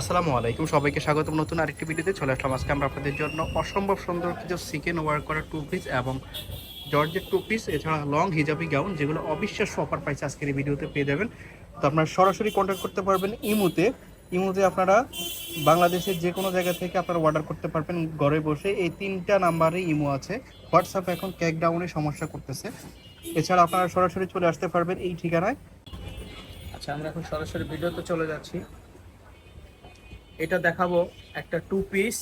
আসসালামু আলাইকুম, সবাইকে স্বাগতম নতুন আরেকটি ভিডিওতে। চলে আসলাম আজকে আমরা আপনাদের জন্য অসম্ভব সুন্দর কিছু চিকেন ওয়ার্ক করা টু পিস এবং জর্জের টু পিস এছাড়া লং হিজাবি গাউন যেগুলো অবিশ্বাস্য অফার পাইছে আজকের এই ভিডিওতে পেয়ে যাবেন। তো আপনারা সরাসরি কন্ট্যাক্ট করতে পারবেন ইমুতে। ইমুতে আপনারা বাংলাদেশের যে কোনো জায়গা থেকে আপনারা অর্ডার করতে পারবেন ঘরে বসে। এই তিনটা নাম্বারে ইমো আছে। হোয়াটসঅ্যাপ এখন ক্যাক ডাউনে সমস্যা করতেছে। এছাড়া আপনারা সরাসরি চলে আসতে পারবেন এই ঠিকানায়। আচ্ছা আমরা এখন সরাসরি ভিডিওতে চলে যাচ্ছি। এটা দেখাবো একটা টু পিস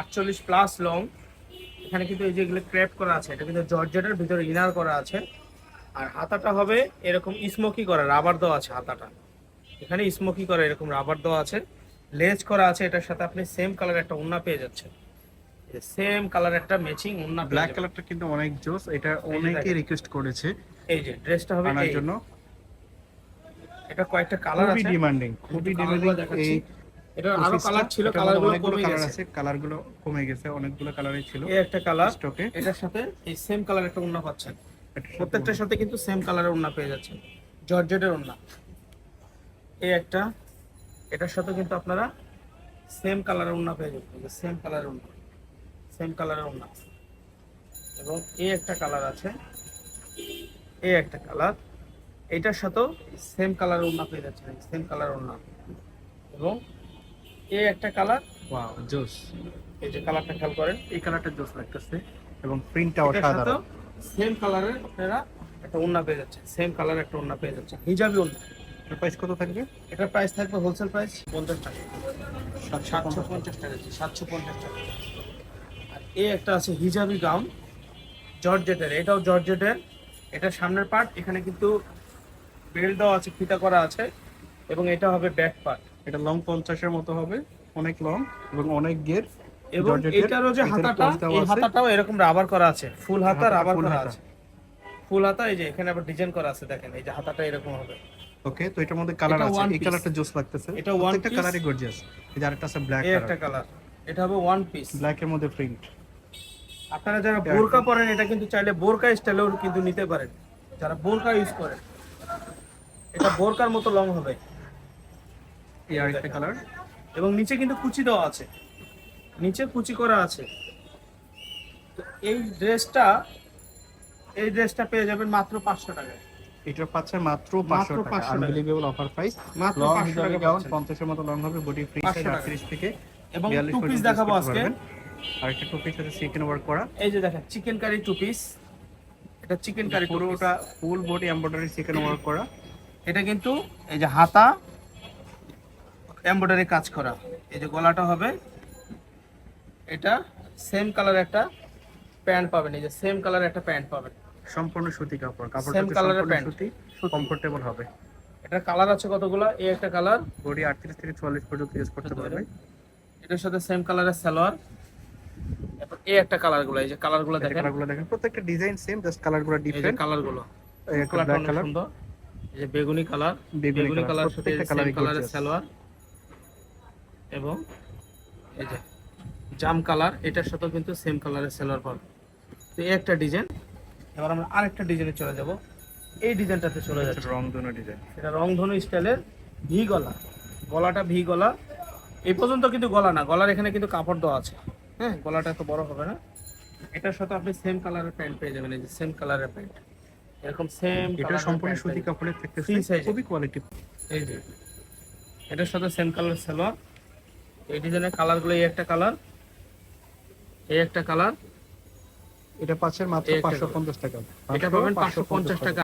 আটচল্লিশ প্লাস লং এখানে কিন্তু এই যেগুলো ক্র্যাপ করা আছে এটা কিন্তু জর্জেটের ভিতরে ইনার করা আছে। আর হাতাটা হবে এরকম স্মোকি করা রাবার দেওয়া আছে হাতাটা। এখানে স্মোকি করা এরকম রাবার দেওয়া আছে। লেজ করা আছে এটার সাথে আপনি সেম কালার একটা উন্না পেয়ে যাচ্ছেন। সেম কালার একটা ম্যাচিং উন্না ব্ল্যাক কালারটা কিন্তু অনেক জোস এটা অনেকে রিকোয়েস্ট করেছে। এই যে ড্রেসটা হবে আনার এই। জন্য। এটা কয়েকটা কালার খুবই আছে। ডিমান্ডিং খুবই ডিমান্ডিং এই এটা আরও কালার ছিল এটার কালারগুলো কমে গেছে। আছে কালারগুলো কমে গেছে অনেকগুলো কালারই ছিল এই একটা কালার স্টকে এটার সাথে এই সেম কালার একটা ওড়না পাচ্ছেন। প্রত্যেকটার সাথে কিন্তু সেম কালারের ওড়না পেয়ে যাচ্ছেন। জর্জেটের ওড়না। এই একটা এটার সাথে কিন্তু আপনারা সেম কালারের ওড়না পেয়ে যাবেন সেম কালারের ওড়না। সেম কালারের ওড়না। এবং এই একটা কালার আছে। এই একটা কালার এটার সাথেও সেম কালারের ওড়না পেয়ে যাচ্ছে সেম কালারের ওড়না এবং এই একটা কালার ওয়াও জোস এই যে কালারটা খেয়াল করেন এই কালারটা জোস লাগতেছে। এবং প্রিন্টটা অসাধারণ সেম কালারের আপনারা একটা ওড়না পেয়ে যাচ্ছে সেম কালার একটা ওড়না পেয়ে যাচ্ছে হিজাবি ওড়না প্রাইস কত থাকবে? এটার প্রাইস থাকবে হোলসেল প্রাইস পঞ্চাশ টাকা। সাতশো 750 পঞ্চাশ টাকা সাতশো পঞ্চাশ টাকা। আর এই একটা আছে হিজাবি গাউন জর্জেটের এটাও জর্জেটের এটা সামনের পার্ট এখানে কিন্তু বেল্ট দেওয়া আছে ফিতা করা আছে এবং এটা হবে ব্যাক পার্ট এটা লং 50 এর মতো হবে অনেক লং এবং অনেক গের এবং এটারও যে হাতাটা এই হাতাটাও এরকম রাবার করা আছে ফুল হাতা রাবার করা আছে। ফুল হাতা এই যে এখানে আবার ডিজাইন করা আছে দেখেন এই যে হাতাটা এরকম হবে। ওকে তো এটার মধ্যে কালার আছে। এই। কালারটা জোস লাগতেছে। এটা ওয়ান piece। কালারই গর্জিয়াস এই যে আরেকটা আছে ব্ল্যাক একটা কালার এটা হবে ওয়ান পিস ব্ল্যাক এর মধ্যে প্রিন্ট আপনারা যারা বোরকা পরেন এটা কিন্তু চাইলে বোরকা স্টাইলেও কিন্তু নিতে পারেন। যারা বোরকা ইউজ করেন। এটা বোরকার মতো লং হবে। এই আরেকটা কালার এবং নিচে কিন্তু কুচি দেওয়া আছে। নিচে কুচি করা আছে। তো এই ড্রেসটা এই ড্রেসটা পেয়ে যাবেন মাত্র পাঁচশো টাকায়। এটার পাচ্ছে মাত্র মাত্র 500 টাকা। 500 আনবিলিভেবল অফার প্রাইস মাত্র 500 টাকা গাউন 50 এর মতো লং হবে বডি ফ্রি 500 সাইজ 38 থেকে এবং টু পিস দেখাবো আজকে। আরেকটা টু পিস আছে চিকেন ওয়ার্ক করা। এই যে দেখেন চিকেন কারি টু পিস এটা চিকেন কারি পুরোটা full body embroidery chikan work করা। এটা কিন্তু এই যে হাতা এমব্রয়ডারি কাজ করা। এই যে গলাটা হবে এটা সেম কালার একটা প্যান্ট পাবেন। এই যে সেম কালার একটা প্যান্ট পাবেন। সম্পূর্ণ সুতি কাপড়। Same colour এর সম্পূর্ণ সুতি কমফোর্টেবল হবে। এটার কালার আছে কতগুলো? এই একটা কালার বডি 38 থেকে 44 পর্যন্ত ইউজ করতে পারবে। এটার সাথে সেম কালারের সালোয়ার। এরপর এই একটা কালারগুলো এই যে কালারগুলো দেখেন। কালারগুলো দেখেন প্রত্যেকটা ডিজাইন সেম জাস্ট কালারগুলো এই যে ডিফারেন্ট কালারগুলো এই কালারটা কালার সুন্দর। যে বেগুনি কালার বেগুনি কালার সাথে প্রত্যেকটা কালারই কালারের সালোয়ার এবং এই যে জাম কালার এটার সাথেও কিন্তু সেম কালারের সালোয়ার পাবে তো এই একটা ডিজাইন এবার আমরা আরেকটা ডিজাইনে চলে যাব। এই ডিজাইনটাতে চলে যাচ্ছে। রং দুনো ডিজাইন এটা রংধনু স্টাইলের ভি গলা। গলাটা ভি গলা। এই পর্যন্ত কিন্তু গলা না গলার এখানে কিন্তু কাপড় দেওয়া আছে। হ্যাঁ গলাটা এত বড় হবে না। এটার সাথে আপনি সেম কালারের প্যান্ট পেয়ে যাবেন এই যে সেম কালারের প্যান্ট। এরকম সেম এটা সম্পূর্ণ সুতি কাপড়ের থাকতেছে খুবই কোয়ালিটি এই যে এটার সাথে সেম কালার সালোয়ার। এই ডিজাইনের কালারগুলো এই একটা কালার এই একটা কালার এটা পাঁচের মাত্র এই পঞ্চাশ 550 টাকা। এটা পাবেন পাঁচশো পঞ্চাশ টাকা।